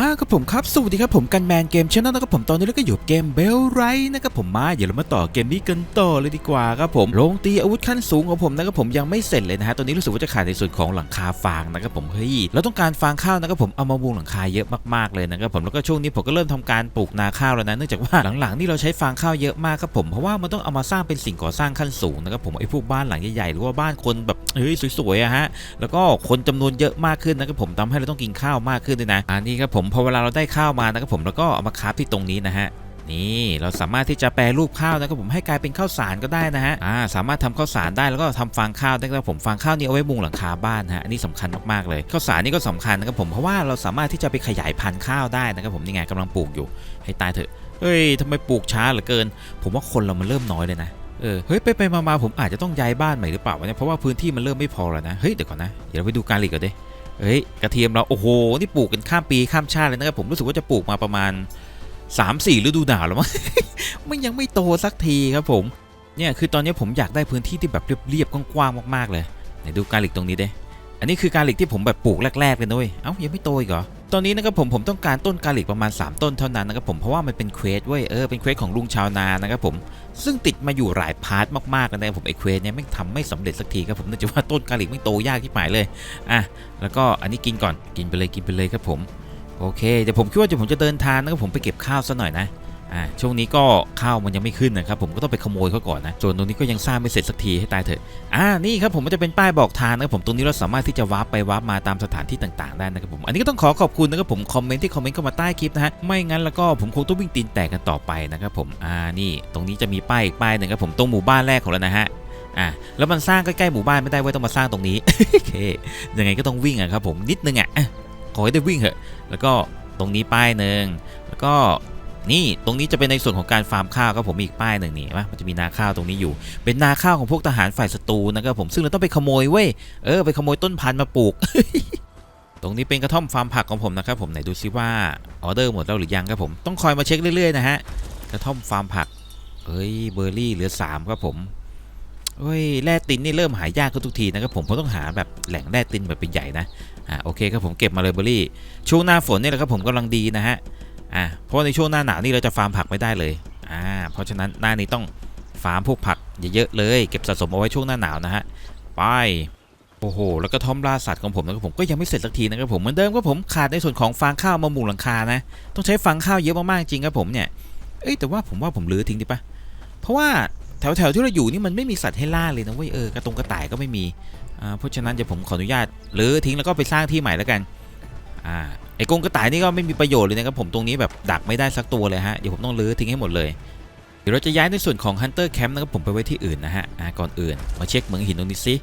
อ่าครับผมครับ สวัสดีครับผมกันแมนเกมชแนลนะครับผมตอนนี้เราก็อยู่เกมเบลไรนะครับผมมาเดี๋ยวเรามาต่อเกมนี้กันต่อเลยดีกว่าครับผมโรงตีอาวุธขั้นสูงของผมนะครับผมยังไม่เสร็จเลยนะฮะตอนนี้รู้สึกว่าจะขาดในส่วนของหลังคาฟางนะครับผมเฮ้ยเราต้องการฟางข้าวนะครับผมเอามามุงหลังคาเยอะมากๆเลยนะครับผมแล้วก็ช่วงนี้ผมก็เริ่มทำการปลูกนาข้าวแล้วนะเนื่องจากว่าหลังๆนี่เราใช้ฟางข้าวเยอะมากครับผมเพราะว่ามันต้องเอามาสร้างเป็นสิ่งก่อสร้างขั้นสูงนะครับผมไอ้พวกบ้านหลังใหญ่ๆหรือว่าบ้านคนแบบเฮ้ยสวยๆอะฮะแล้วก็คนจำนวนเยอะมากขึ้นนะครับผมทำให้เราต้องกินข้าวมากขึ้นด้วยนะอันนี้ครับผมพอเวลาเราได้ข้าวมานะครับผมแล้วก็เอามาคาฟที่ตรงนี้นะฮะนี่เราสามารถที่จะแปรรูปข้าวนะครับผมให้กลายเป็นข้าวสารก็ได้นะฮะอ่าสามารถทำข้าวสารได้แล้วก็ทำฟางข้าวได้ครับผมฟางข้าวนี่เอาไว้มุงหลังคาบ้านนะฮะอันนี้สำคัญมากๆเลยข้าวสารนี่ก็สำคัญนะครับผมเพราะว่าเราสามารถที่จะไปขยายพันธุ์ข้าวได้นะครับผมนี่ไงกำลังปลูกอยู่ให้ตายเถอะเฮ้ยทำไมปลูกช้าเหลือเกิน ผมว่าคนเรามันเริ่มน้อยเลยนะเออเฮ้ยไปไปมาผมอาจจะต้องย้ายบ้านใหม่หรือเปล่าวะเนี่ยเพราะว่าพื้นที่มันเริ่มไม่พอแล้วนะเฮ้ยเดี๋ยวก่อนนะเดี๋ยวเราไปดูการหลีกก่อนดิ เฮ้ยกระเทียมเราโอ้โหนี่ปลูกกันข้ามปีข้ามชาติเลยนะครับผมรู้สึกว่าจะปลูกมาประมาณ 3-4ฤดูหนาวแล้วมั้งมันยังไม่โตสักทีครับผมเนี่ยคือตอนนี้ผมอยากได้พื้นที่ที่แบบเรียบๆกว้างๆมากๆเลยไหนดูการหลิกตรงนี้ด้ อันนี้คือการหลีกที่ผมแบบปลูกแรกๆเลยนะเว้ยเอ้ายังไม่โตอีกเหรอตอนนี้นะครับผมผมต้องการต้นกาลิกประมาณ 3 ต้นเท่านั้นนะครับผมเพราะว่ามันเป็นเควสเว้ยเออเป็นเควสของลุงชาวนานะครับผมซึ่งติดมาอยู่หลายพาร์ทมากๆแล้วนะครับผมไอ้เควสเนี่ยไม่ทำไม่สำเร็จสักทีครับผมเนื่องจากว่าต้นกาลิกไม่โตยากที่หมายเลยอะแล้วก็อันนี้กินก่อนกินไปเลยกินไปเลยครับผมโอเคเดี๋ยวผมคิดว่าเดี๋ยวผมจะเดินทางนะครับผมไปเก็บข้าวซะหน่อยนะ อ่าช่วงนี้ก็ข้าวมันยังไม่ขึ้นนะครับผมก็ต้องไปขโมยเขาก่อนนะส่วนตรงนี้ก็ยังสร้างไม่เสร็จสักทีให้ตายเถอะอ่านี่ครับผมมันจะเป็นป้ายบอกทางนะครับผมตรงนี้เราสามารถที่จะวาร์ปไปวาร์ปมาตามสถานที่ต่างๆได้นะครับผมอันนี้ก็ต้องขอขอบคุณนะครับผมคอมเมนต์ที่คอมเมนต์เข้ามาใต้คลิปนะฮะไม่งั้นแล้วก็ผมคงต้องวิ่งตีนแตกกันต่อไปนะครับผมอ่านี่ตรงนี้จะมีป้ายอีกป้ายหนึ่งครับผมตรงหมู่บ้านแรกของเรานะฮะอ่าแล้วมันสร้างใกล้ๆหมู่บ้านไม่ได้ไว้ต้องมาสร้างตรงนี้โอเคยังไงก็ต้องวิ่งอะครับผมนิดนึงอะอะขอให้ได้วิ่งเถอะ แล้วก็ตรงนี้ป้ายหนึ่งแล้วก็ นี่ตรงนี้จะเป็นในส่วนของการฟาร์มข้าวครับผมมีอีกป้ายหนึ่งนี่เห็นปะมันจะมีนาข้าวตรงนี้อยู่ เป็นนาข้าวของพวกทหารฝ่ายศัตรูนะครับผมซึ่งเราต้องไปขโมยเว้ยเออไปขโมยต้นพันธุ์มาปลูก ตรงนี้เป็นกระท่อมฟาร์มผักของผมนะครับผมไหนดูซิว่าออเดอร์หมดแล้วหรือยังครับผมต้องคอยมาเช็คเรื่อยๆนะฮะกระท่อมฟาร์มผักเอ้ยเบอร์รี่เหลือ3ครับผมเฮ้ยแร่ตินนี่เริ่มหายากขึ้นทุกทีนะครับผมเพราะต้องหาแบบแหล่งแร่ตินแบบเป็นใหญ่นะอ่าโอเคครับผมเก็บมาเลยเบอร์รี่ช่วงหน้าฝนนี่แหละครับผมกำลังดีนะฮะ อ่าเพราะในช่วงหน้าหนาวนี่เราจะฟาร์มผักไม่ได้เลยอ่าเพราะฉะนั้นหน้านี้ต้องฟาร์มพวกผักเยอะๆเลยเก็บสะสมเอาไว้ช่วงหน้าหนาวนะฮะไปโอ้โหแล้วก็ทอมล่าสัตว์ของผมนะครับผมก็ยังไม่เสร็จสักทีนะครับผมเหมือนเดิมครับผมขาดในส่วนของฟางข้าวมามุงหลังคานะต้องใช้ฟางข้าวเยอะมากๆจริงครับผมเนี่ยเอ้ยแต่ว่าผมว่าผมลื้อทิ้งดีปะเพราะว่าแถวๆที่เราอยู่นี่มันไม่มีสัตว์ให้ล่าเลยนะเว้ยเออกระตงกระต่ายก็ไม่มีอ่าเพราะฉะนั้นเดี๋ยวผมขออนุญาตลื้อทิ้งแล้วก็ไปสร้างที่ใหม่แล้วกันอ่า ไอ้กงกระต่ายนี่ก็ไม่มีประโยชน์เลยนะครับผมตรงนี้แบบดักไม่ได้สักตัวเลยฮะเดี๋ยวผมต้องลื้อทิ้งให้หมดเลยเดี๋ยวเราจะย้ายในส่วนของ Hunter Camp นะครับผมไปไว้ที่อื่นนะฮะอ่าก่อนอื่นมาเช็คเหมืองหินตรงนี้สิ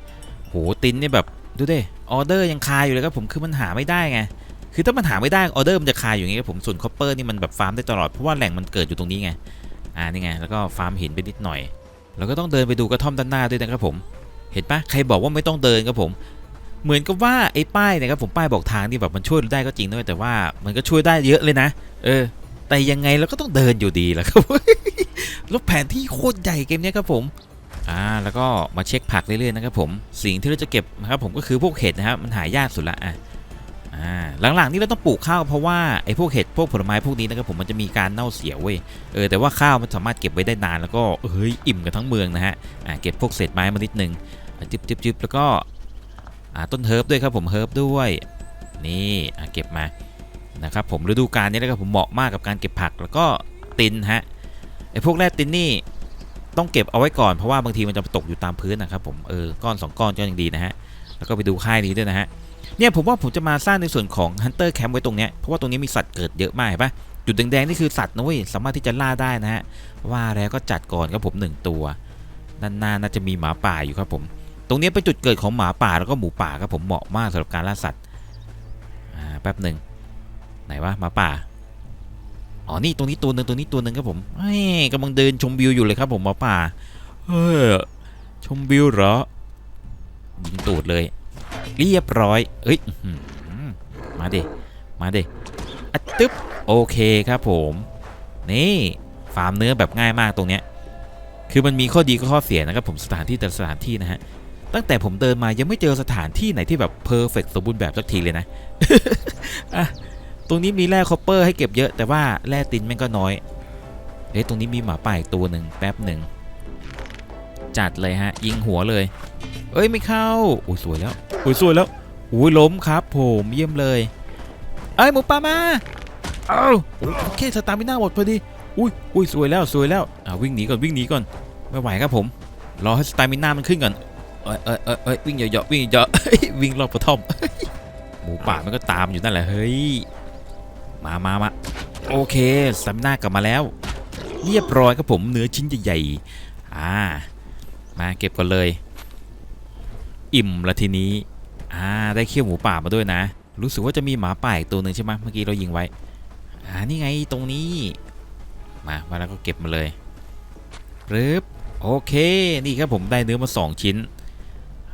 โหตินเนี่ยแบบดูดิออเดอร์ยังคาอยู่เลยครับผมคือมันหาไม่ได้ไงคือถ้ามันหาไม่ได้ออเดอร์มันจะคาอยู่งงี้ครับผมส่วนคอปเปอร์นี่มันแบบฟาร์มได้ตลอดเพราะว่าแหล่งมันเกิดอยู่ตรงนี้ไงอ่านี่ไงแล้วก็ฟาร์มหินไปนิดหน่อย แล้วก็ต้องเดินไปดูกระท่อมด้านหน้าด้วยนะครับผม เห็นปะใครบอกว่าไม่ต้องเดินครับผม เหมือนกับว่าไอ้ป้ายนะครับผมป้ายบอกทางนี่แบบมันช่วยได้ก็จริงด้วยแต่ว่ามันก็ช่วยได้เยอะเลยนะ เออ แต่ยังไงเราก็ต้องเดินอยู่ดีแหละครับแล้วแผนที่โคตรใหญ่เกมเนี้ยครับผมอ่าแล้วก็มาเช็คผักเรื่อยๆนะครับผมสิ่งที่เราจะเก็บนะครับผมก็คือพวกเห็ดนะครับมันหายากสุดละอะอ่าหลังๆนี่เราต้องปลูกข้าวเพราะว่าไอ้พวกเห็ดพวกผลไม้พวกนี้นะครับผมมันจะมีการเน่าเสียเว้ยเออแต่ว่าข้าวมันสามารถเก็บไว้ได้นานแล้วก็เฮ้ยอิ่มกันทั้งเมืองนะฮะอ่าเก็บพวกเศษไม้มานิดนึงจิบจิบจิบแล้วก็ ต้นเฮิร์บด้วยครับผมเฮิร์บด้วยนี่เก็บมานะครับผมฤดูกาลนี้นะครับผมเหมาะมากกับการเก็บผักแล้วก็ตินฮะไอ้พวกแร่ตินนี่ต้องเก็บเอาไว้ก่อนเพราะว่าบางทีมันจะตกอยู่ตามพื้นนะครับผมเออก้อนสองก้อนก็ยังดีนะฮะแล้วก็ไปดูค่ายนี้ด้วยนะฮะเนี่ยผมว่าผมจะมาสร้างในส่วนของ Hunter Camp ไว้ตรงเนี้ยเพราะว่าตรงนี้มีสัตว์เกิดเยอะมากเห็นปะจุดแดงๆนี่คือสัตว์นะเว้ยสามารถที่จะล่าได้นะฮะว่าแล้วก็จัดก่อนครับผมหนึ่งตัวด้านหน้าน่าจะมีหมาป่าอยู่ครับผม ตรงนี้เป็นจุดเกิดของหมาป่าแล้วก็หมูป่าครับผมเหมาะมากสำหรับการล่าสัตว์อ่าแป๊บหนึ่งไหนวะหมาป่าอ๋อนี่ตรงนี้ตัวหนึ่งตัวนี้ตัวหนึ่งครับผมเฮ้ยกำลังเดินชมวิวอยู่เลยครับผมหมอป่าเฮ้ยชมวิวเหรอยิงตูดเลย เรียบร้อยเอ้ยมาเดมาเดิอะตึ๊บโอเคครับผมนี่ฟาร์มเนื้อแบบง่ายมากตรงเนี้ยคือมันมีข้อดีก็ข้อเสียนะครับผมสถานที่แต่สถานที่นะฮะ ตั้งแต่ผมเดินมายังไม่เจอสถานที่ไหนที่แบบเพอร์เฟกสมบูรณ์แบบสักทีเลยนะอะตรงนี้มีแร่คอปเปอร์ให้เก็บเยอะแต่ว่าแร่ตินแม่งก็น้อยเอ๊ะตรงนี้มีหมาป่าอีกตัวหนึ่งแป๊บหนึ่งจัดเลยฮะ ยิงหัวเลย เอ้ยไม่เข้าอุ้ยสวยแล้วอุ้ยสวยแล้วอุ้ยล้มครับ ผมเยี่ยมเลย เอ้ยหมูป่ามาเอ้าโอเคสตาร์มิน่าหมดพอดีอุ้ยอุ้ยสวยแล้วสวยแล้วอ่าวิ่งหนีก่อนวิ่งหนีก่อนไม่ไหวครับผมรอให้สตาร์มิน่ามันขึ้นก่อน เอ้ยเอ้ยเอ้ยเอ้ยวิ่งเหยาะๆวิ่งเหยาะๆเฮ้ยวิ่งรอบกระท่อมหมูป่ามันก็ตามอยู่นั่นแหละเฮ้ยมามามาโอเคสตาร์มิน่ากลับมาแล้ว เรียบร้อยครับผมเนื้อชิ้นใหญ่ๆอ่ามาเก็บกันเลย อิ่มละทีนี้อ่าได้เขี้ยวหมูป่ามาด้วยนะ รู้สึกว่าจะมีหมาป่าอีกตัวหนึ่งใช่ไหมเมื่อกี้เรายิงไว้อ่านี่ไงตรงนี้ มามาแล้วก็เก็บมาเลยปึ๊บโอเค นี่ครับผมได้เนื้อมา 2 ชิ้น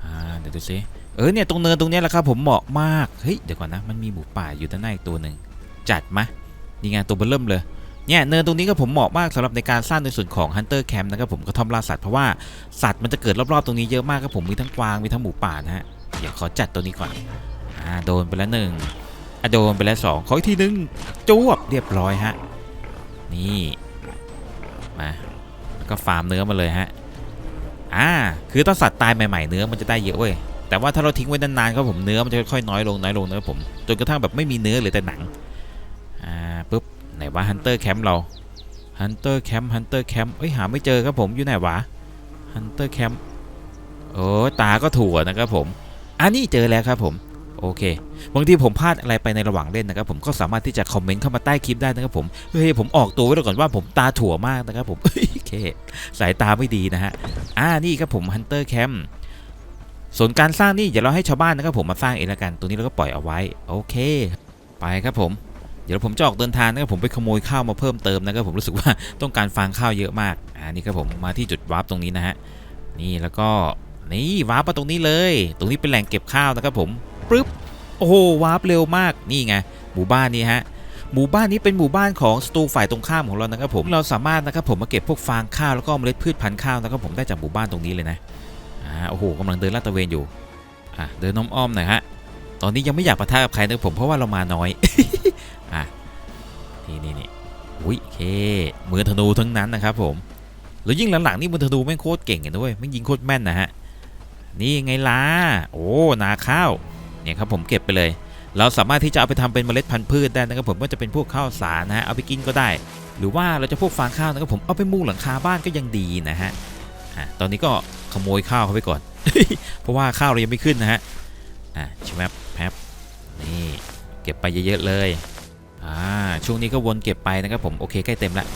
อ่าเดี๋ยวดูซิเออเนี่ยตรงเนินตรงนี้แหละครับผมเหมาะมากเฮ้ยเดี๋ยวก่อนนะมันมีหมูป่าอยู่ด้านหน้าอีกตัวหนึ่งจัดมะนี่ไงตัวเบอร์เริ่มเลยเนี่ยเนินตรงนี้ก็ผมเหมาะมากสำหรับในการสร้างในส่วนของ Hunter Camp นะครับผมกระท่อมล่าสัตว์เพราะว่าสัตว์มันจะเกิดรอบๆตรงนี้เยอะมากครับผมมีทั้งกวางมีทั้งหมูป่านะฮะเดี๋ยวขอจัดตัวนี้ก่อนอ่าโดนไปแล้วหนึ่งอะโดนไปแล้วสองขออีกทีหนึ่งจวบเรียบร้อยฮะนี่มาแล้วก็ฟาร์มเนื้อมาเลยฮะ อ่าคือถ้าสัตว์ตายใหม่ๆเนื้อมันจะได้เยอะเว้ยแต่ว่าถ้าเราทิ้งไว้นานๆครับผมเนื้อมันจะค่อยๆน้อยลงน้อยลงนะครับผมจนกระทั่งแบบไม่มีเนื้อเหลือแต่หนังอ่าปุ๊บไหนว่า Hunter Camp เราฮันเตอร์แคมป์ฮันเตอร์แคมป์เอ้ยหาไม่เจอครับผมอยู่ไหนวะฮันเตอร์แคมป์โอ้ตาก็ถั่วนะครับผมอันนี้เจอแล้วครับผม โอเคบางทีผมพลาดอะไรไปในระหว่างเล่นนะครับผมก็สามารถที่จะคอมเมนต์เข้ามาใต้คลิปได้นะครับผมเฮ้ยผมออกตัวไว้ก่อนว่าผมตาถั่วมากนะครับผมโอเคสายตาไม่ดีนะฮะอ่านี่ครับผม Hunter Camp ส่วนการสร้างนี่เดี๋ยวเราให้ชาวบ้านนะครับผมมาสร้างเองละกันตัวนี้เราก็ปล่อยเอาไว้โอเค ไปครับผม เดี๋ยวผมจะออกเดินทางนะครับผมไปขโมยข้าวมาเพิ่มเติมนะครับผมรู้สึกว่าต้องการฟางข้าวเยอะมากอ่านี่ครับผมมาที่จุดวาร์ปตรงนี้นะฮะนี่แล้วก็นี่วาร์ปมาตรงนี้เลย ตรงนี้เป็นแหล่งเก็บข้าวนะครับผม ปึ๊บโอ้โหวาร์ปเร็วมากนี่ไงหมู่บ้านนี้ฮะหมู่บ้านนี้เป็นหมู่บ้านของสตูฝ่ายตรงข้ามของเรานะครับผมเราสามารถนะครับผมมาเก็บพวกฟางข้าวแล้วก็เมล็ดพืชพันธุ์ข้าวนะครับผมได้จากหมู่บ้านตรงนี้เลยนะอ่าโอ้โหกำลังเดินลาดตระเวนอยู่อะเดินน้อมอ้อมหน่อยฮะตอนนี้ยังไม่อยากปะทะกับใครนะครับผมเพราะว่าเรามาน้อยอะนี่นี่นี่อุ้ยเคมือธนูทั้งนั้นนะครับผมแล้วยิ่งหลังๆนี่มือธนูแม่งโคตรเก่งเลยด้วยแม่งยิงโคตรแม่นนะฮะนี่ไงล่ะโอ้นาข้าว เนี่ยครับผมเก็บไปเลย เราสามารถที่จะเอาไปทำเป็นเมล็ดพันธุ์พืชได้นะครับผมก็จะเป็นพวกข้าวสารนะฮะเอาไปกินก็ได้ หรือว่าเราจะพวกฟางข้าวนะครับผมเอาไปมุงหลังคาบ้านก็ยังดีนะฮะอะตอนนี้ก็ขโมยข้าวเขาไปก่อน เพราะว่าข้าวเรายังไม่ขึ้นนะฮะอะชิมแป๊บนี่เก็บไปเยอะๆเลยอ่าช่วงนี้ก็วนเก็บไปนะครับผมโอเคใกล้เต็มแล้ว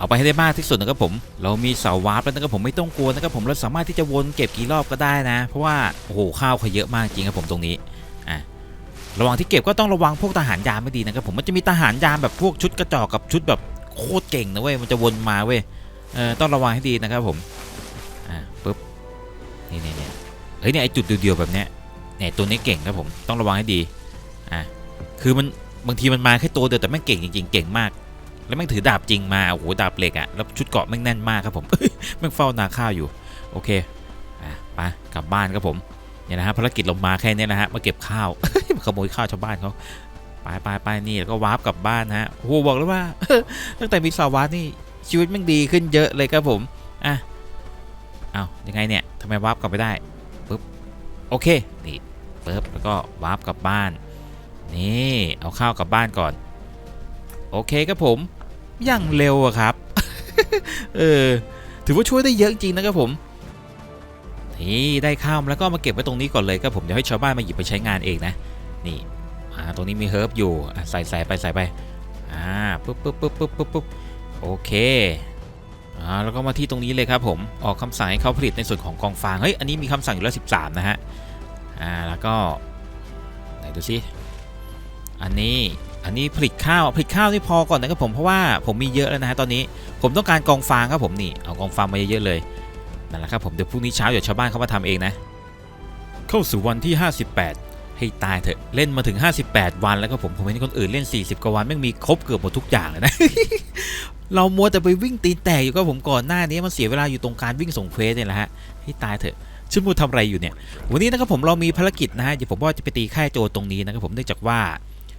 เอาไปให้ได้มากที่สุดนะครับผม เรามีเสาวาร์ปแล้วนะครับผมไม่ต้องกลัวนะครับผมเราสามารถที่จะวนเก็บกี่รอบก็ได้นะ เพราะว่าโอ้โหข้าวเขาเยอะมากจริงครับผมตรงนี้อะระหว่างที่เก็บก็ต้องระวังพวกทหารยามไม่ดีนะครับผมมันจะมีทหารยามแบบพวกชุดกระจอกกับชุดแบบโคตรเก่งนะเว้ยมันจะวนมาเว้ยเออต้องระวังให้ดีนะครับผมอ่าปุ๊บนี่นี่เนี่ยเฮ้ยเนี่ยไอจุดเดียวๆแบบเนี้ยเนี่ยตัวนี้เก่งครับผมต้องระวังให้ดีอะคือมันบางทีมันมาแค่ตัวเดียวแต่แม่งเก่งจริงๆเก่งมาก แล้วแม่งถือดาบจริงมาโอ้โหดาบเหล็กอะแล้วชุดเกราะแม่งแน่นมากครับผมแม่งเฝ้านาข้าวอยู่โอเคอะไปกลับบ้านครับผมเนี่ยนะฮะภารกิจเรามาแค่นี้นะฮะมาเก็บข้าวมาขโมยข้าวชาวบ้านเขาไปไปไปนี่แล้วก็วาร์ปกลับบ้านนะฮะโอ้โหบอกเลยว่าตั้งแต่มีสาวาร์ปนี่ชีวิตแม่งดีขึ้นเยอะเลยครับผมอะเอายังไงเนี่ยทำไมวาร์ปกลับไปได้ปุ๊บโอเคนี่ปุ๊บแล้วก็วาร์ปกลับบ้านนี่เอาข้าวกลับบ้านก่อน โอเคครับผม อย่างเร็วอะครับ เออ ถือว่าช่วยได้เยอะจริงนะครับผม นี่ได้ข้าวมแล้วก็มาเก็บไว้ตรงนี้ก่อนเลยครับผมเดี๋ยวให้ชาวบ้านมาหยิบไปใช้งานเองนะ นี่ อ่า ตรงนี้มีเฮิร์บอยู่ใส่ใส่ไปใส่ไป อ่า ปุ๊บปุ๊บปุ๊บปุ๊บปุ๊บปุ๊บโอเคอ่าแล้วก็มาที่ตรงนี้เลยครับผม ออกคำสั่งให้เขาผลิตในส่วนของกองฟาง เฮ้ย อันนี้มีคำสั่งอยู่แล้ว 13 นะฮะ อ่า แล้วก็ ไหนดูซิ อันนี้ อันนี้ผลิตข้าวผลิตข้าวนี่พอก่อนนะครับผมเพราะว่าผมมีเยอะแล้วนะฮะตอนนี้ผมต้องการกองฟางครับผมนี่เอากองฟางมาเยอะๆเลยนั่นแหละครับผมเดี๋ยวพรุ่งนี้เช้าเดี๋ยวชาวบ้านเขามาทำเองนะ เข้าสู่วันที่ 58 ให้ตายเถอะเล่นมาถึง 58 วันแล้วก็ผมผมเห็นคนอื่นเล่น 40 กว่าวันแม่งมีครบเกือบหมดทุกอย่างเลยนะ เรามัวแต่ไปวิ่งตีนแตกอยู่ก็ผมก่อนหน้านี้มันเสียเวลาอยู่ตรงการวิ่งส่งเควสเนี่ยแหละฮะให้ตายเถอะฉันมัวทำอะไรอยู่เนี่ย วันนี้นะครับผมเรามีภารกิจนะฮะเดี๋ยวผมว่าจะไปตีค่ายโจตรงนี้นะครับผมเนื่องจากว่า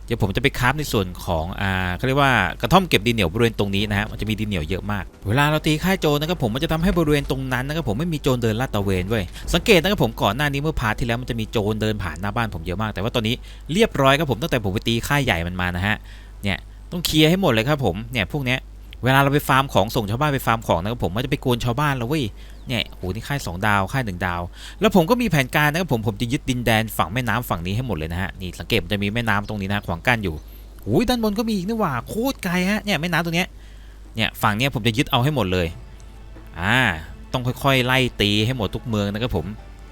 เดี๋ยวผมจะไปคราฟในส่วนของอ่าเขาเรียกว่ากระท่อมเก็บดินเหนียวบริเวณตรงนี้นะฮะมันจะมีดินเหนียวเยอะมาก เวลาเราตีค่ายโจรนะครับผมมันจะทำให้บริเวณตรงนั้นนะครับผมไม่มีโจรเดินลาดตระเวนเว้ยสังเกตนะครับผมก่อนหน้านี้เมื่อพาร์ทที่แล้วมันจะมีโจรเดินผ่านหน้าบ้านผมเยอะมาก แต่ว่าตอนนี้เรียบร้อยครับผมตั้งแต่ผมไปตีค่ายใหญ่มันมานะฮะเนี่ยต้องเคลียร์ให้หมดเลยครับผมเนี่ยพวกเนี้ยเวลาเราไปฟาร์มของส่งชาวบ้านไปฟาร์มของนะครับผมมันจะไปกวนชาวบ้านแล้วเว้ย เนี่ยโหนี่ค่ายสองดาวค่ายหนึ่งดาว แล้วผมก็มีแผนการนะครับผมผมจะยึดดินแดนฝั่งแม่น้ำฝั่งนี้ให้หมดเลยนะฮะนี่สังเกตมันจะมีแม่น้ำตรงนี้นะขวางกั้นอยู่หูยด้านบนก็มีอีกนี่ว่าโคตรไกลฮะเนี่ยแม่น้ำตรงเนี้ยเนี่ยฝั่งเนี้ยผมจะยึดเอาให้หมดเลยอ่าต้องค่อยๆ ไล่ตีให้หมดทุกเมืองนะครับผม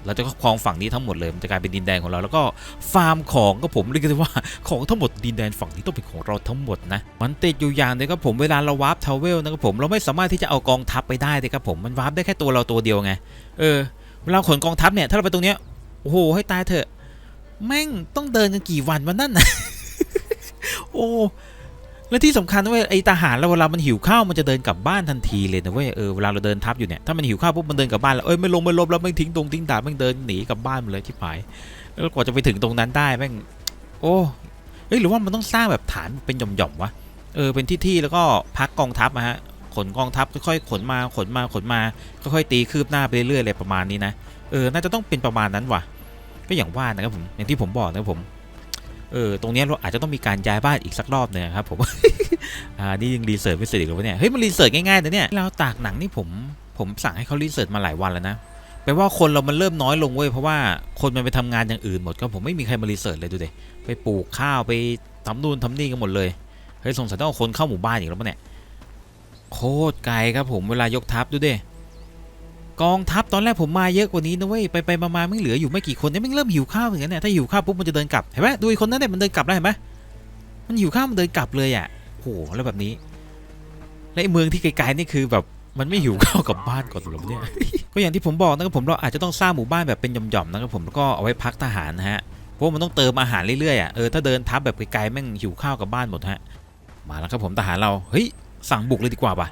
เราจะครองฝั่งนี้ทั้งหมดเลยมันจะกลายเป็นดินแดนของเรา แล้วก็ฟาร์มของก็ผมเรียกได้ว่าของทั้งหมดดินแดนฝั่งนี้ต้องเป็นของเราทั้งหมดนะมันติดอยู่อย่างเดียวครับผมเวลาเราวาร์ปทาวเวลนะครับผมเราไม่สามารถที่จะเอากองทัพไปได้เลยครับผมมันวาร์ปได้แค่ตัวเราตัวเดียวไงเออเวลาขนกองทัพเนี่ยถ้าเราไปตรงเนี้ยโอ้โหให้ตายเถอะแม่งต้องเดินกันกี่วันวันนั่นนะโอ้ และที่สำคัญนะเว้ยไอทหารเราเวลามันหิวข้าวมันจะเดินกลับบ้านทันทีเลยนะเว้ยเออเวลาเราเดินทัพอยู่เนี่ยถ้ามันหิวข้าวปุ๊บมันเดินกลับบ้านแล้วเอ้ยไม่ลงไม่ลบแล้วไม่ทิ้งตรงทิ้งดาบไม่เดินหนีกลับบ้านเลยที่ผายแล้วกว่าจะไปถึงตรงนั้นได้แม่งโอ้เฮ้ยหรือว่ามันต้องสร้างแบบฐานเป็นหย่อมๆวะเออเป็นที่ๆแล้วก็พักกองทัพนะฮะขนกองทัพค่อยๆขนมาขนมาขนมาค่อยๆตีคืบหน้าไปเรื่อยๆเลยประมาณนี้นะเออน่าจะต้องเป็นประมาณนั้นว่ะก็อย่างว่านะครับผมอย่างที่ผมบอกนะครับผม เออตรงนี้เราอาจจะต้องมีการย้ายบ้านอีกสักรอบหนึงนะครับผมอ่านี่ยังรีเสิร์ชไม่เสร็จอีกหรอวะเนี่ยเฮ้ยมันรีเสิร์ชง่ายๆนะเนี่ยเราตากหนังนี่ผมผมสั่งให้เขารีเสิร์ชมาหลายวันแล้วนะแปลว่าคนเรามันเริ่มน้อยลงเว้ยเพราะว่าคนมันไปทำงานอย่างอื่นหมดก็ผมไม่มีใครมารีเสิร์ชเลยดูดิไปปลูกข้าวไปทำนู่นทำนี่กันหมดเลยเฮ้ยสงสัยต้องเอาคนเข้าหมู่บ้านอีกแล้วปะเนี่ยโคตรไกลครับผมเวลายกทัพดูดิ กองทัพตอนแรกผมมาเยอะกว่านี้นะเว้ยไปไปมามาไม่เหลืออยู่ไม่กี่คนเนี่ยมันเริ่มหิวข้าวอย่างนั้นเนี่ยถ้าหิวข้าวปุ๊บมันจะเดินกลับเห็นไหมดูอ้คนนั้นเนี่ยมันเดินกลับได้เห็นไหมมันหิวข้าวมันเดินกลับเลยอะโหแล้วแบบนี้และเมืองที่ไกลๆนี่คือแบบมันไม่หิวข้าวกับบ้านก่อนหรอเนี่ยก็อย่างที่ผมบอกนะครับผมเราอาจจะต้องสร้างหมู่บ้านแบบเป็นหย่อมๆนะครับผมแล้วก็เอาไว้พักทหารนะฮะเพราะมันต้องเติมอาหารเรื่อยๆอะเออถ้าเดินทับแบบไกลๆแม่งหิวข้าวกับบ้านหมดฮะมาแล้วครับผมทหารเราเฮ้ยสั่งบุกเลยดีกว่าป่ะ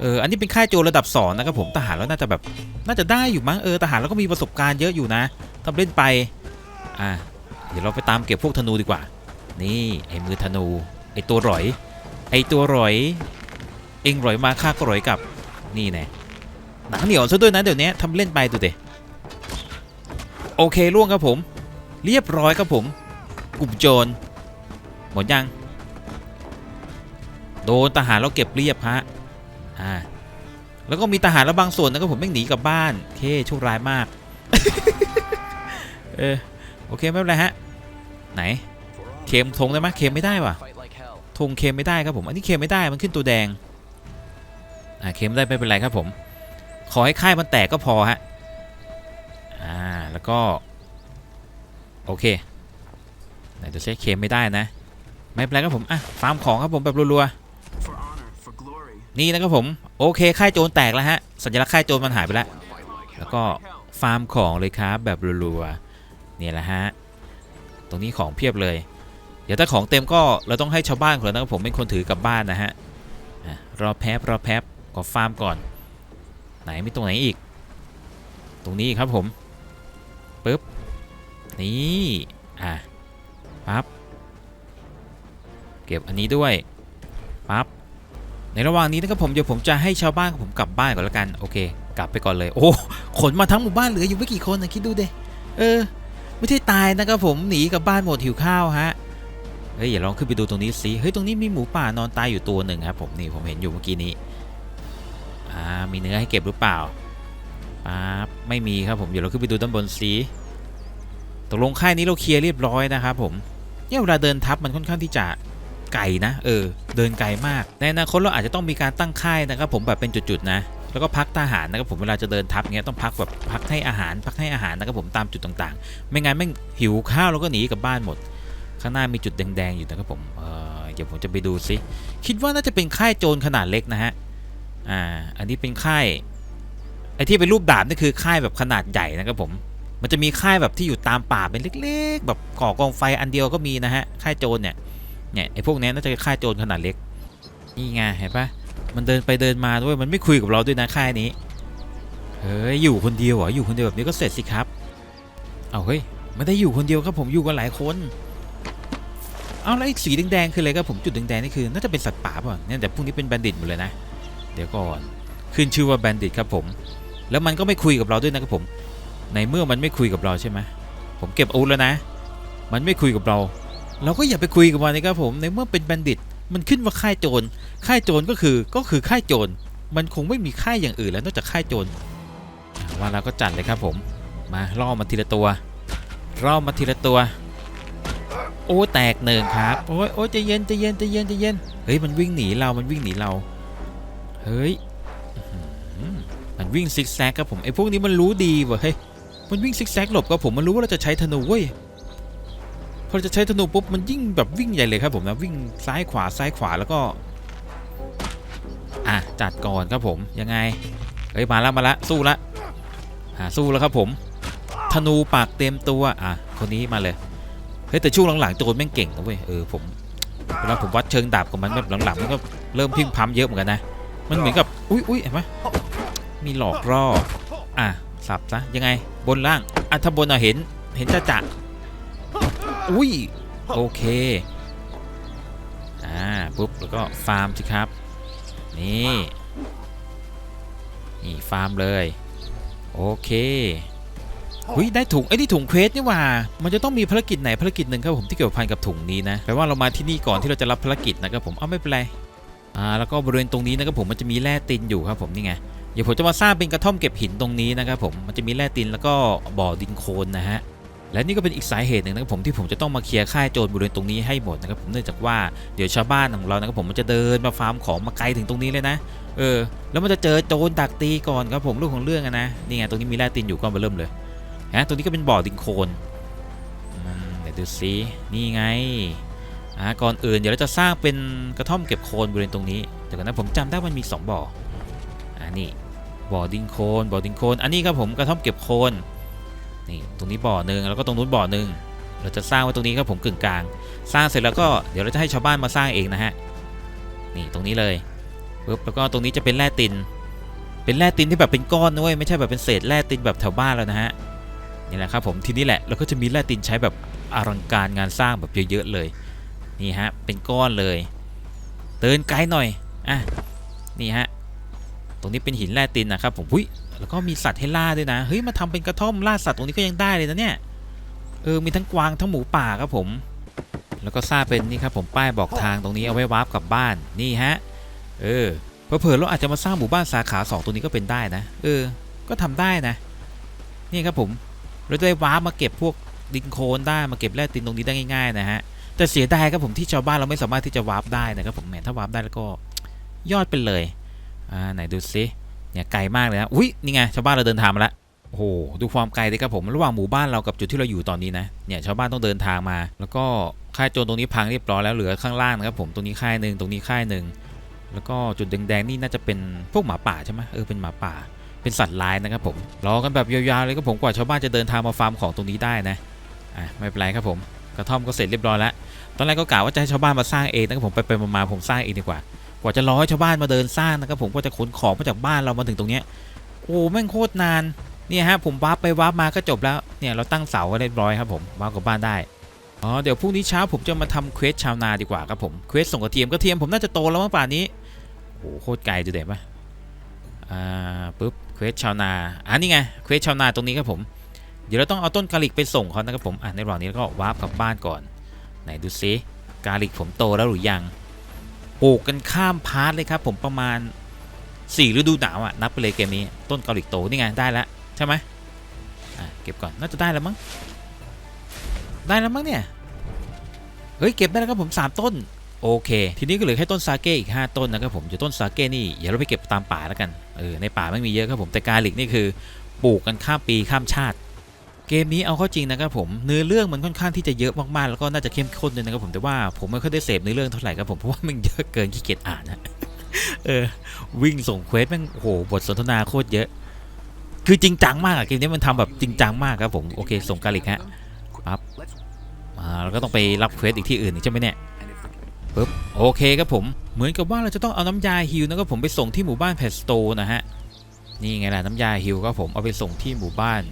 เอออันนี้เป็นค่ายโจรระดับสองนะครับผมทหารแล้วน่าจะแบบน่าจะได้อยู่มั้งเออทหารแล้วก็มีประสบการณ์เยอะอยู่นะทำเล่นไปอะเดี๋ยวเราไปตามเก็บพวกธนูดีกว่า นี่ไอ้มือธนูไอ้ตัวหรอย ไอ้ตัวหรอย เอ็งหรอยมาข้าก็หรอยกลับนี่แน่หนังเหนียวซะด้วยนะเดี๋ยวนี้ทำเล่นไปดูเดโอเคล่วงครับผม เรียบร้อยครับผม กลุ่มโจรหมดยัง โดนทหารเราเก็บเรียบฮะ อ่าแล้วก็มีทหารแล้วบางส่วนนะครับผมแม่งหนีกลับบ้านเคโชคร้ายมาก เออโอเคไม่เป็นไรฮะ ไหน เคมธงได้ไหมเคมไม่ได้ว่ะ Fight like hell. ธงเคมไม่ได้ครับผม อันนี้เคมไม่ได้มันขึ้นตัวแดง อ่าเคมได้ไม่เป็นไรครับผม ขอให้ค่ายมันแตกก็พอฮะ อ่าแล้วก็ โอเคไหนจะเช็คเคมไม่ได้นะ ไม่เป็นไรครับผม อะฟาร์มของครับผมแบบรัวๆ นี่นะครับผม โอเคค่ายโจรแตกแล้วฮะ สัญลักษณ์ค่ายโจรมันหายไปแล้ว แล้วก็ฟาร์มของเลยครับแบบรัวๆเนี่ยแหละฮะ ตรงนี้ของเพียบเลย เดี๋ยวถ้าของเต็มก็เราต้องให้ชาวบ้านคนนั้นผมเป็นคนถือกลับบ้านนะฮะรอแป๊บรอแป๊บก็ฟาร์มก่อน ไหนมีตรงไหนอีก ตรงนี้ครับผมปึ๊บนี่อะปั๊บเก็บอันนี้ด้วยปั๊บ ในระหว่างนี้นะครับผมเดี๋ยวผมจะให้ชาวบ้านของผมกลับบ้านก่อนแล้วกันโอเค กลับไปก่อนเลยโอ้ขนมาทั้งหมู่บ้านเหลืออยู่ไม่กี่คนนะคิดดูเดเออ ไม่ใช่ตายนะครับผมหนีกลับบ้านหมดหิวข้าวฮะเฮ้ยอย่าลองขึ้นไปดูตรงนี้สิเฮ้ยตรงนี้มีหมูป่านอนตายอยู่ตัวหนึ่งครับผมนี่ผมเห็นอยู่เมื่อกี้นี้อ่ามีเนื้อให้เก็บหรือเปล่าปั๊บไม่มีครับผมเดี๋ยวเราขึ้นไปดูด้านบนสิตกลงค่ายนี้เราเคลียร์เรียบร้อยนะครับผมเนี่ยเวลาเดินทับมันค่อนข้างที่จะ ไกลนะเออเดินไกลมาก ในอนาคตเราอาจจะต้องมีการตั้งค่ายนะครับผมแบบเป็นจุดๆนะแล้วก็พักทหารนะครับผมเวลาจะเดินทัพเงี้ยต้องพักแบบพักให้อาหาร พักให้อาหารนะครับผมตามจุดต่างๆ ไม่งั้นแม่หิวข้าวแล้วก็หนีกลับบ้านหมด ข้างหน้ามีจุดแดงๆอยู่นะครับผมเออเดี๋ยวผมจะไปดูซิคิดว่าน่าจะเป็นค่ายโจรขนาดเล็กนะฮะอ่าอันนี้เป็นค่ายไอ้ที่เป็นรูปดาบนี่คือค่ายแบบขนาดใหญ่นะครับผมมันจะมีค่ายแบบที่อยู่ตามป่าเป็นเล็ก ๆ แบบก่อกองไฟอันเดียวก็มีนะฮะค่ายโจรเนี่ย เนี่ยไอ้พวกนี้น่าจะค่ายโจรขนาดเล็ก นี่ไงเห็นปะมันเดินไปเดินมาด้วยมันไม่คุยกับเราด้วยนะค่ายนี้เฮ้ยอยู่คนเดียวเหรออยู่คนเดียวแบบนี้ก็เสร็จสิครับ เอาเฮ้ยไม่ได้อยู่คนเดียวครับผมอยู่กันหลายคนเอาแล้วไอ้สีแดงๆคืออะไรครับผมจุดแดงๆนี่คือน่าจะเป็นสัตว์ป่าป่ะเนี่ยแต่พวกนี้เป็นแบนดิตหมดเลยนะเดี๋ยวก่อนขึ้นชื่อว่าแบนดิตครับผม แล้วมันก็ไม่คุยกับเราด้วยนะครับผม ในเมื่อมันไม่คุยกับเราใช่ไหมผมเก็บอาวุธแล้วนะ มันไม่คุยกับเรา เราก็อย่าไปคุยกับมันนะครับผมในเมื่อเป็นแบนดิตมันขึ้นว่าค่ายโจรค่ายโจรก็คือก็คือค่ายโจรมันคงไม่มีค่ายอย่างอื่นแล้วนอกจากค่ายโจรว่าเราก็จัดเลยครับผมมาล่อมาทีละตัวล่อมาทีละตัว โอ้แตกหนึ่งครับโอ้ยโอ้ยใจเย็นใจเย็นใจเย็นใจเย็นเฮ้ยมันวิ่งหนีเรามันวิ่งหนีเราเฮ้ยมันวิ่งซิกแซกครับผมไอ้พวกนี้มันรู้ดีว่ะเฮ้ยมันวิ่งซิกแซกหลบครับผมมันรู้ว่าเราจะใช้ธนูเว้ย พอจะใช้ธนูปุ๊บมันยิ่งแบบวิ่งใหญ่เลยครับผมนะวิ่งซ้ายขวาซ้ายขวาแล้วก็อะจัดก่อนครับผมยังไงเฮ้ยมาแล้วมาละสู้ละอ่าสู้แล้วครับผมธนูปากเต็มตัวอะคนนี้มาเลยเฮ้ยแต่ช่วงหลังๆโจรแม่งเก่งนะเว้ยเออผมเวลาผมวัดเชิงดาบกับมันแบบหลังๆมันก็เริ่มพิมพ์พัมเยอะเหมือนกันนะมันเหมือนกับอุ้ยอุ้ยเห็นไหมมีหลอกล่ออะสับซะยังไงบนล่างอะถ้าบนอะเห็นเห็นจะจะ อุ้ย โอเค อ่า ปุ๊บ แล้วก็ฟาร์มสิครับ นี่ นี่ ฟาร์มเลย โอเคหุยได้ถุงไอ้ยนี่ถุงเควสนี่ว่า มันจะต้องมีภารกิจไหนภารกิจหนึ่งครับผมที่เกี่ยวพันกับถุงนี้นะแปลว่าเรามาที่นี่ก่อนที่เราจะรับภารกิจนะครับผมเอาไม่เป็นไรอ่าแล้วก็บริเวณตรงนี้นะครับผมมันจะมีแร่ตินอยู่ครับผมนี่ไงเดี๋ยวผมจะมาสร้างเป็นกระท่อมเก็บหินตรงนี้นะครับผมมันจะมีแร่ตินแล้วก็บ่อดินโคลนนะฮะ และนี่ก็เป็นอีกสาเหตุหนึ่งนะครับผมที่ผมจะต้องมาเคลียร์ค่ายโจรบริเวณตรงนี้ให้หมดนะครับผมเนื่องจากว่าเดี๋ยวชาวบ้านของเรานะครับผมมันจะเดินมาฟาร์มของมาไกลถึงตรงนี้เลยนะเออแล้วมันจะเจอโจรดักตีก่อนครับผมเรื่องของเรื่องนะนี่ไงตรงนี้มีแร่ตินอยู่ก็มาเริ่มเลยนะตัวนี้ก็เป็นบ่อดินโคลนเดี๋ยวดูซินี่ไงอ่าก่อนอื่นเดี๋ยวเราจะสร้างเป็นกระท่อมเก็บโคลนบริเวณตรงนี้เดี๋ยวก่อนนะผมจำได้มันมี 2 บ่ออ่านี่บ่อดินโคลนบ่อดินโคลนอันนี้ครับผมกระท่อมเก็บโคลน นี่ตรงนี้บ่อหนึ่งแล้วก็ตรงนู้นบ่อหนึ่งเราจะสร้างไว้ตรงนี้ครับผมกึ่งกลาง สร้างเสร็จแล้วก็เดี๋ยวเราจะให้ชาวบ้านมาสร้างเองนะฮะนี่ตรงนี้เลยปุ๊บแล้วก็ตรงนี้จะเป็นแร่ติน เป็นแร่ตินที่แบบเป็นก้อนนะเว้ยไม่ใช่แบบเป็นเศษแร่ตินแบบแถวบ้านแล้วนะฮะนี่แหละครับผมทีนี้แหละเราก็จะมีแร่ตินใช้แบบอลังการงานสร้างแบบเยอะๆเลยนี่ฮะเป็นก้อนเลยเดินไกลหน่อยอะนี่ฮะตรงนี้เป็นหินแร่ตินนะครับผมหุ้ย แล้วก็มีสัตว์ให้ล่าด้วยนะเฮ้ยมาทำเป็นกระท่อมล่าสัตว์ตรงนี้ก็ยังได้เลยนะเนี่ยเออมีทั้งกวางทั้งหมูป่าครับผม แล้วก็สร้างเป็นนี่ครับผมป้ายบอกทางตรงนี้เอาไว้วาร์ปกลับบ้านนี่ฮะเออเผื่อๆเราอาจจะมาสร้างหมู่บ้านสาขาสองตรงนี้ก็เป็นได้นะ เออ ก็ทำได้นะ นี่ครับผมเราจะได้วาร์ปมาเก็บพวกดินโคลนได้มาเก็บแร่ตินตรงนี้ได้ง่ายๆนะฮะแต่เสียดายครับผมที่ชาวบ้านเราไม่สามารถที่จะวาร์ปได้นะครับผมแหมถ้าวาร์ปได้แล้วก็ยอดไปเลยอ่าไหนดูซิ เนี่ยไกลมากเลยนะอุ้ยนี่ไงชาวบ้านเราเดินทางมาแล้วโอ้โหดูความไกลเลยครับผมระหว่างหมู่บ้านเรากับจุดที่เราอยู่ตอนนี้นะเนี่ยชาวบ้านต้องเดินทางมา แล้วก็ค่ายโจรตรงนี้พังเรียบร้อยแล้วเหลือข้างล่างนะครับผมตรงนี้ค่ายหนึ่งตรงนี้ค่ายหนึ่งแล้วก็จุดแดงๆนี่น่าจะเป็นพวกหมาป่าใช่ไหมเออเป็นหมาป่า เป็นสัตว์ร้ายนะครับผมรอกันแบบยาวๆเลยครับผมกว่าชาวบ้านจะเดินทางมาฟาร์มของตรงนี้ได้นะอะไม่เป็นไรครับผมกระท่อมก็เสร็จเรียบร้อยแล้ว ตอนแรกก็กะว่าจะให้ชาวบ้านมาสร้างเองนะครับผมไปไปๆมาๆผมสร้างเองดีกว่า กว่าจะรอให้ชาวบ้านมาเดินสร้างนะครับผมกว่าจะขนของมาจากบ้านเรามาถึงตรงเนี้ยโอ้แม่งโคตรนานเนี่ยฮะผมวาร์ปไปวาร์ปมาก็จบแล้วเนี่ยเราตั้งเสาไว้เรียบร้อยครับผมวาร์ปกับบ้านได้อ๋อเดี๋ยวพรุ่งนี้เช้าผมจะมาทำเควสชาวนาดีกว่าครับผมเควสส่งกระเทียมกระเทียมผมน่าจะโตแล้วมั้งป่านนี้โอ้โหโคตรไกลดูเด็ดปะอ่าปุ๊บเควสชาวนาอ่านี่ไงเควสชาวนาตรงนี้ครับผมเดี๋ยวเราต้องเอาต้นกาลิกไปส่งเขานะครับผมอ่าในระหว่างนี้ก็วาร์ปกลับบ้านก่อนไหนดูซิกาลิกผมโตแล้วหรือยัง ปลูกกันข้ามพาร์ทเลยครับผมประมาณ 4 ฤดูหนาวอะนับไปเลยเกมนี้ต้นเกาลิกโตนี่ไงได้แล้วใช่ไหมอ่าเก็บก่อนน่าจะได้แล้วมั้งได้แล้วมั้งเนี่ยเฮ้ยเก็บได้แล้วครับผมสามต้นโอเค ทีนี้ก็เหลือแค่ต้นซาเก้อีก 5 ต้นนะครับผมจะต้นซาเก้นี่เดี๋ยวเราไปเก็บตามป่าแล้วกันเออในป่าไม่มีเยอะครับผมแต่กาลิกนี่คือปลูกกันข้ามปีข้ามชาติ เกมนี้เอาเข้าจริงนะครับผมเนื้อเรื่องมันค่อนข้างที่จะเยอะมากๆแล้วก็น่าจะเข้มข้นด้วยนะครับผมแต่ว่าผมไม่ค่อยได้เสพเนื้อเรื่องเท่าไหร่ครับผมเพราะว่ามันเยอะเกินขี้เกียจอ่านนะเออวิ่งส่งเควสแม่งโอ้โหบทสนทนาโคตรเยอะ คือจริงจังมากอะเกมนี้มันทำแบบจริงจังมากครับผมโอเคส่งกาลิกฮะปั๊บอ่าแล้วก็ต้องไปรับเควสอีกที่อื่นอีกใช่ไหมเนี่ยปึ๊บโอเคครับผมเหมือนกับว่าเราจะต้องเอาน้ำยาฮิวนะครับผมไปส่งที่หมู่บ้านเพสโตนะฮะนี่ไงล่ะน้ำยาฮิวครับผมเอาไปส่งที่หมู่บ้าน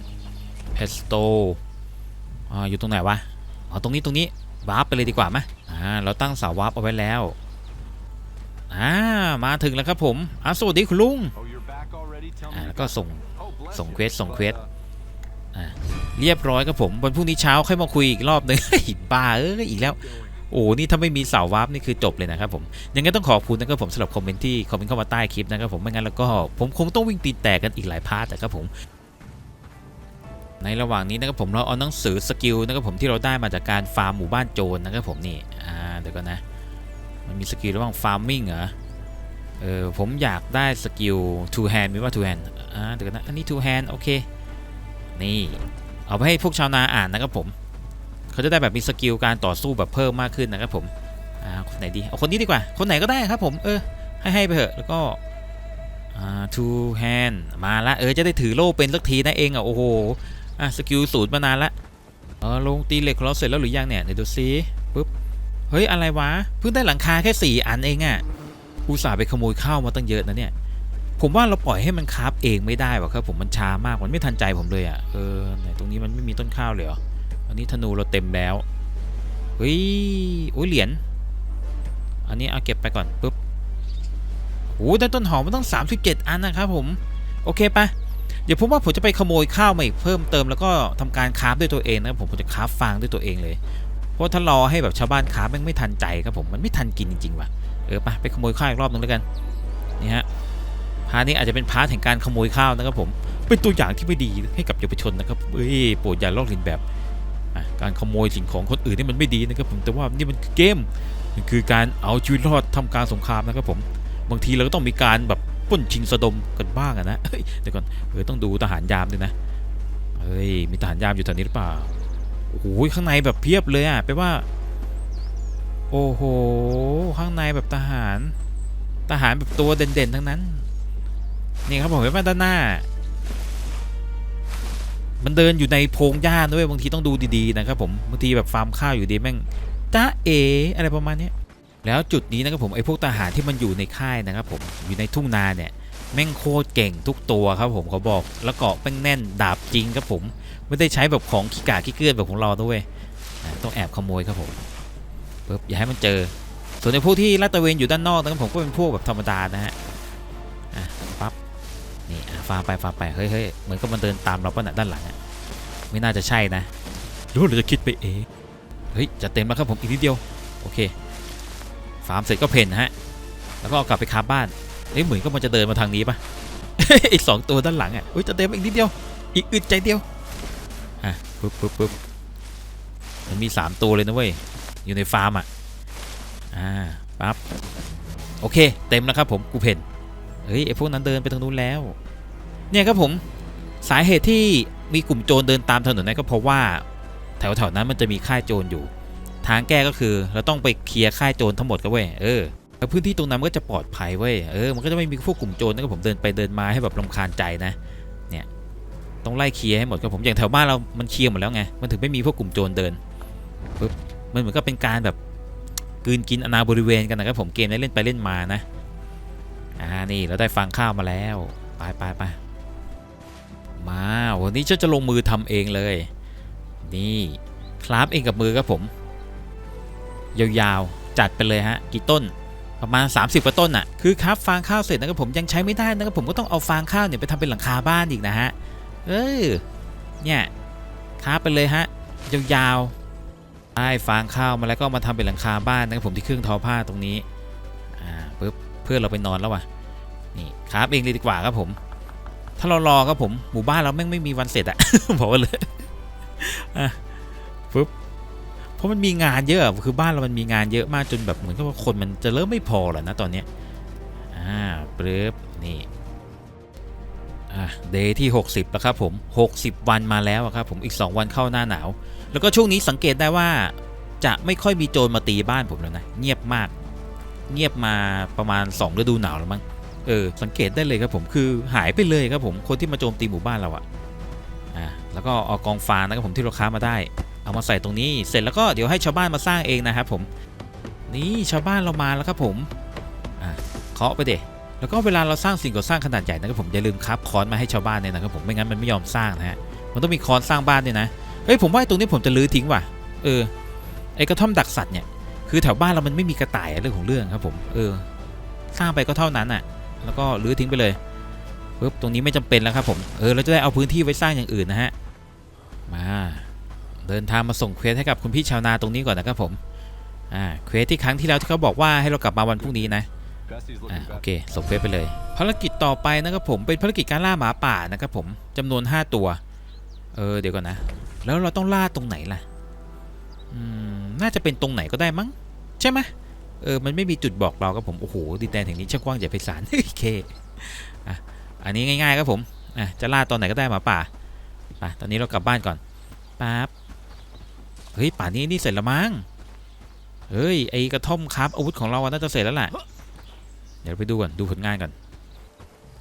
เพสโตอ่าอยู่ตรงไหนวะอ๋อตรงนี้ตรงนี้วาร์ปไปเลยดีกว่าไหมอ่าเราตั้งเสาวาร์ปเอาไว้แล้วอ่ามาถึงแล้วครับผมอ่าสวัสดีคุณลุงอ่าแล้วก็ส่งส่งเควสส่งเควสอ่าเรียบร้อยครับผมวันพรุ่งนี้เช้าค่อยมาคุยอีกรอบหนึงบ้าเอ้ยอีกแล้วโอ้นี่ถ้าไม่มีเสาวาร์ปนี่คือจบเลยนะครับผมยังไงต้องขอบคุณนะครับผมสำหรับคอมเมนต์ที่คอมเมนต์เข้ามาใต้คลิปนะครับผมไม่งั้นแล้วก็ผมคงต้องวิ่งตีแตกกันอีกหลายพาร์ทนะครับผม ในระหว่างนี้นะครับผมเราเอาหนังสือสกิลนะครับผมที่เราได้มาจากการฟาร์มหมู่บ้านโจรนะครับผมนี่อ่าเดี๋ยวก่อนนะมันมีสกิลระหว่างฟาร์มมิ่งเหรอเออผมอยากได้สกิล two hand มีว่า two hand อ่าเดี๋ยวก่อนนะอันนี้ two hand โอเคนี่เอาไปให้พวกชาวนาอ่านนะครับผมเขาจะได้แบบมีสกิลการต่อสู้แบบเพิ่มมากขึ้นนะครับผมอ่าคนไหนดีเอาคนนี้ดีกว่า คนไหนก็ได้ครับผมเออให้ให้ไปเถอะแล้วก็อ่า two hand มาละเออจะได้ถือโล่เป็นสักทีนะเองอะโอ้โห อะสกิลศูนย์มานานละเออลงตีเหล็กของเราเสร็จแล้วหรือยังเนี่ยเดี๋ยวดูซิปุ๊บเฮ้ยอะไรวะเพิ่งได้หลังคาแค่สี่อันเองอะอุตส่าห์ไปขโมยข้าวมาตั้งเยอะนะเนี่ยผมว่าเราปล่อยให้มันคราฟเองไม่ได้วะครับ ผมมันช้ามากมันไม่ทันใจผมเลยอะเออไหนตรงนี้มันไม่มีต้นข้าวเลยเหรออันนี้ธนูเราเต็มแล้วเฮ้ยโอ้ยเหรียญอันนี้เอาเก็บไปก่อนปุ๊บโอ้ได้ต้นหอมมาต้อง 37 อันนะครับผม โอเคปะ เดี๋ยวผมว่าผมจะไปขโมยข้าวมาอีกเพิ่มเติมแล้วก็ทำการคราฟด้วยตัวเองนะครับผมผมจะคราฟฟางด้วยตัวเองเลย เพราะถ้ารอให้แบบชาวบ้านคราฟม่งไม่ทันใจครับผมมันไม่ทันกินจริงๆว่ะเออไปไปขโมยข้าวอีกรอบนึงแล้วกันนี่ฮะพาร์ทนี้อาจจะเป็นพาร์ทแห่งการขโมยข้าวนะครับผมเป็นตัวอย่างที่ไม่ดีให้กับเยาวชนนะครับเอ้ยโปรดอย่าลอกเลียนแบบการขโมยสิ่งของคนอื่นนี่มันไม่ดีนะครับผมแต่ว่านี่มันเกมมันคือการเอาชีวิตรอดทำการสงครามนะครับผมบางทีเราก็ต้องมีการแบบ ป้นชิงสะดมกันบ้างอะนะเดี๋ยวก่อนเออต้องดูทหารยามด้วยนะเฮ้ยมีทหารยามอยู่แถวนี้หรือเปล่าโอ้โหข้างในแบบเพียบเลยอะแปลว่า โอ้โหข้างในแบบทหาร ทหารแบบตัวเด่นๆทั้งนั้นนี่ครับผมเห็นไหมด้านหน้า มันเดินอยู่ในโพรงหญ้าด้วยบางทีต้องดูดีๆนะครับผมบางทีแบบฟาร์มข้าวอยู่ดีแม่งจ้าเออะไรประมาณนี้ แล้วจุดนี้นะครับผมไอ้พวกทหารที่มันอยู่ในค่ายนะครับผมอยู่ในทุ่งนาเนี่ยแม่งโคตรเก่งทุกตัวครับผมเขาบอกแล้วเกาะแม่งแน่นดาบจริงครับผมไม่ได้ใช้แบบของขี้กาขี้เกื้อนแบบของเราด้วยต้องแอบขโมยครับผมปึ๊บอย่าให้มันเจอ ส่วนในพวกที่ลาดตะเวนอยู่ด้านนอกนะครับผมก็เป็นพวกแบบธรรมดานะฮะอะปั๊บนี่ฟาร์มไปฟาร์มไปเฮ้ยเฮ้ยเหมือนกับมันเดินตามเราป่ะน่ะด้านหลังอะไม่น่าจะใช่นะหรือว่าเราจะคิดไปเองเฮ้ยจะเต็มแล้วครับผมอีกนิดเดียวโอเค ฟาร์มเสร็จก็เพนนะฮะ แล้วก็เอากลับไปคาบบ้านเอ้ยเหมือนก็มันจะเดินมาทางนี้ปะอีกสองตัวด้านหลังอะเฮ้ยจะเต็มอีกนิดเดียว อีกอึดใจเดียว อะปึ๊บปึ๊บปึ๊บมันมีสามตัวเลยนะเว้ย อยู่ในฟาร์มอะ อ่าปั๊บ โอเค เต็มแล้วครับผมกูเพนเฮ้ยไอพวกนั้นเดินไปทางนู้นแล้ว เนี่ยครับผมสาเหตุที่มีกลุ่มโจรเดินตามถนนนั้นก็เพราะว่า แถวๆนั้นมันจะมีค่ายโจรอยู่ ทางแก้ก็คือ เราต้องไปเคลียร์ค่ายโจรทั้งหมดก็เว้ยเออแล้วพื้นที่ตรงนั้นก็จะปลอดภัยเว้ยเออมันก็จะไม่มีพวกกลุ่มโจรนะครับผมเดินไปเดินมาให้แบบรำคาญใจนะเนี่ยต้องไล่เคลียร์ให้หมดครับผมอย่างแถวบ้านเรา มันเคลียร์หมดแล้วไงมันถึงไม่มีพวกกลุ่มโจรเดินปึ๊บมันเหมือนกับเป็นการแบบกืนกินอนาบริเวณกันนะครับผมเกมนี้เล่นไปเล่นมานะอ่านี่เราได้ฟังข้าวมาแล้วไปไปไปมาวันนี้ฉันจะลงมือทำเองเลย นี่คราฟเองกับมือครับผม ยาวๆ จัดไปเลยฮะกี่ต้นประมาณ 30กว่าต้นอะคือคราฟฟางข้าวเสร็จนะครับผมยังใช้ไม่ได้นะครับผมก็ต้องเอาฟางข้าวเนี่ยไปทำเป็นหลังคาบ้านอีกนะฮะเออเนี่ยคราฟไปเลยฮะยาวๆได้ฟางข้าวมาแล้วก็มาทำเป็นหลังคาบ้านนะครับผมที่เครื่องทอผ้าตรงนี้อ่าปึ๊บเพื่อนเราไปนอนแล้วว่ะนี่ครับเองเลยดีกว่าครับผม ถ้าเรารอครับผมหมู่บ้านเราแม่งไม่มีวันเสร็จอะบอกกันเลยอะปึ๊บ เพราะมันมีงานเยอะคือบ้านเรามันมีงานเยอะมากจนแบบเหมือนกับว่าคนมันจะเริ่มไม่พอแล้วนะตอนเนี้ยอ่าปึ๊บนี่อะเดย์ที่ 60 แล้วครับผม 60 วันมาแล้วครับผมอีก 2 วันเข้าหน้าหนาว แล้วก็ช่วงนี้สังเกตได้ว่าจะไม่ค่อยมีโจรมาตีบ้านผมแล้วนะ เงียบมาก เงียบมาประมาณ 2 ฤดูหนาวแล้วมั้งเออสังเกตได้เลยครับผมคือหายไปเลยครับผมคนที่มาโจมตีหมู่บ้านเราอะอ่าแล้วก็เอากองฟางนะครับผมที่เราค้ามาได้ เอามาใส่ตรงนี้เสร็จแล้วก็เดี๋ยวให้ชาวบ้านมาสร้างเองนะครับผมนี่ชาวบ้านเรามาแล้วครับผมอ่าเคาะไปเด็แล้วก็เวลาเราสร้างสิ่งก่อสร้างขนาดใหญ่นะครับผมอย่าลืมครับค้อนมาให้ชาวบ้านเนี่ยนะครับผมไม่งั้นมันไม่ยอมสร้างนะฮะมันต้องมีค้อนสร้างบ้านเนี่ยนะเฮ้ยผมว่าไอตรงนี้ผมจะลื้อทิ้งว่ะเออไอ้กระท่อมดักสัตว์เนี่ยคือแถวบ้านเรามันไม่มีกระต่ายเรื่องของเรื่องครับผมเออสร้างไปก็เท่านั้นอะ แล้วก็รื้อทิ้งไปเลยปึ๊บตรงนี้ไม่จำเป็นแล้วครับผมเออเราจะได้เอาพื้นที่ไว้สร้างอย่างอื่นนะฮะมา เดินทางมาส่งเควสให้กับคุณพี่ชาวนาตรงนี้ก่อนนะครับผมอ่าเควสที่ครั้งที่แล้วที่เขาบอกว่าให้เรากลับมาวันพรุ่งนี้นะอ่าโอเคส่งเฟซไปเลย ภารกิจต่อไปนะครับผมเป็นภารกิจการล่าหมาป่านะครับผมจำนวน 5 ตัว เออเดี๋ยวก่อนนะ แล้วเราต้องล่าตรงไหนล่ะอืมน่าจะเป็นตรงไหนก็ได้มั้ง ใช่ไหมเออมันไม่มีจุดบอกเราครับผมโอ้โหดินแดนแห่งนี้ช่างกว้างใหญ่ไพศาลโอเคอะอันนี้ง่ายๆครับผมอะจะล่าตอนไหนก็ได้หมาป่าไปตอนนี้เรากลับบ้านก่อนปั๊บ เฮ้ยป่านนี้นี่เสร็จล้วมั้งเฮ้ยไอกระท่อมครับอาวุธของเราอะน่าจะเสร็จแล้วแหละเดี๋ยวไปดูก่อนดูผลงานก่อน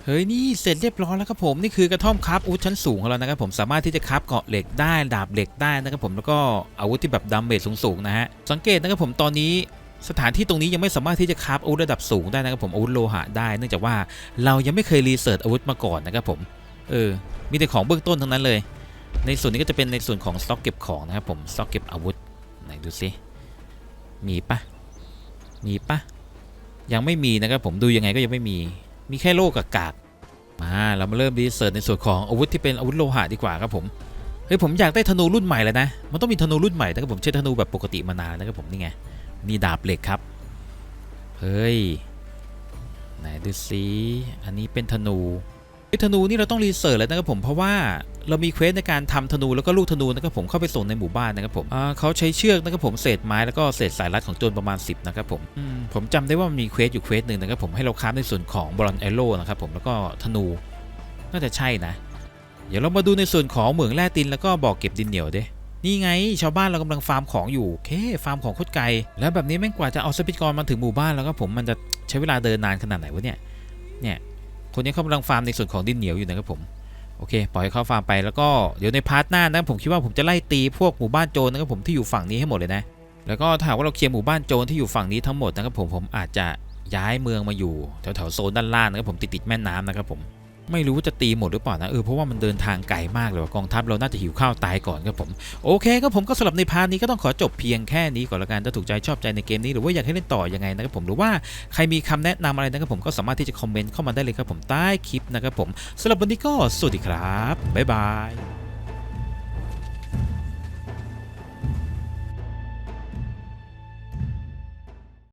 เฮ้ยนี่เสร็จเรียบร้อยแล้วครับผมนี่คือกระท่อมครับอาวุธชั้นสูงของเรานะครับผมสามารถที่จะครับเกาะเหล็กได้ดาบเหล็กได้นะครับผมแล้วก็อาวุธที่แบบดัมเบลสูงๆนะฮะสังเกตนะครับผมตอนนี้สถานที่ตรงนี้ยังไม่สามารถที่จะคับอาวุธระดับสูงได้นะครับผมอาวุธโลหะได้ เนื่องจากว่าเรายังไม่เคยรีเสิร์ชอาวุธมาก่อนนะครับผมเออมีแต่ของเบื้องต้นทั้งนั้นเลย ในส่วนนี้ก็จะเป็นในส่วนของสต็อกเก็บของนะครับผมสต็อกเก็บอาวุธไหนดูซิมีปะมีปะยังไม่มีนะครับผมดูยังไงก็ยังไม่มีมีแค่โลกกากๆมาเรามาเริ่มรีเสิร์ชในส่วนของอาวุธที่เป็นอาวุธโลหะดีกว่าครับผมเฮ้ยผมอยากได้ธนูรุ่นใหม่เลยนะมันต้องมีธนูรุ่นใหม่นะครับผมใช้ธนูแบบปกติมานานนะครับผมนี่ไงนี่ดาบเหล็กครับเฮ้ยไหนดูซิอันนี้เป็นธนู ไอ้ธนูนี่เราต้องรีเสิร์ชแล้วนะครับผมเพราะว่าเรามีเควสในการทำธนูแล้วก็ลูกธนูนะครับผมเข้าไปส่งในหมู่บ้านนะครับผมเขาใช้เชือกนะครับผมเศษไม้แล้วก็เศษสายรัดของโจรประมาณ 10นะครับผมมผมจำได้ว่ามันมีเควสอยู่เควสหนึ่งนะครับผมให้เราค้าฟในส่วนของบอลเอโร่นะครับผมแล้วก็ธนูน่าจะใช่นะ เดี๋ยวเรามาดูในส่วนของเหมืองแร่ตินแล้วก็บ่อเก็บดินเหนียวเด้นี่ไง ชาวบ้านเรากำลังฟาร์มของอยู่เคฟาร์มของโคตรไกลแล้วแบบนี้แม่งกว่าจะเอาทรัพยากรมาถึงหมู่บ้านแล้วก็ผมมันจะใช้เวลาเดินนานขนาดไหนวะเนี่ยเนี่ย คนนี้เขากำลังฟาร์มในส่วนของดินเหนียวอยู่นะครับผมโอเคปล่อยให้เขาฟาร์มไปแล้วก็เดี๋ยวในพาร์ทหน้านะผมคิดว่าผมจะไล่ตีพวกหมู่บ้านโจรนะครับผมที่อยู่ฝั่งนี้ให้หมดเลยนะ แล้วก็ถ้าว่าเราเคลียร์หมู่บ้านโจรที่อยู่ฝั่งนี้ทั้งหมดนะครับผมผมอาจจะย้ายเมืองมาอยู่แถวๆโซนด้านล่างนะครับผมติดติดๆแม่น้ำนะครับผม ไม่รู้ว่าจะตีหมดหรือเปล่านะเออเพราะว่ามันเดินทางไกลมากเลยว่ากองทัพเราน่าจะหิวข้าวตายก่อนครับผมโอเคครับผมก็สำหรับในพาร์ทนี้ก็ต้องขอจบเพียงแค่นี้ก่อนละกันถ้าถูกใจชอบใจในเกมนี้หรือว่าอยากให้เล่นต่อยังไงนะครับผมหรือว่าใครมีคำแนะนำอะไรนะครับผมก็สามารถที่จะคอมเมนต์เข้ามาได้เลยครับผมใต้คลิปนะครับผมสำหรับวันนี้ก็สวัสดีครับบ๊ายบาย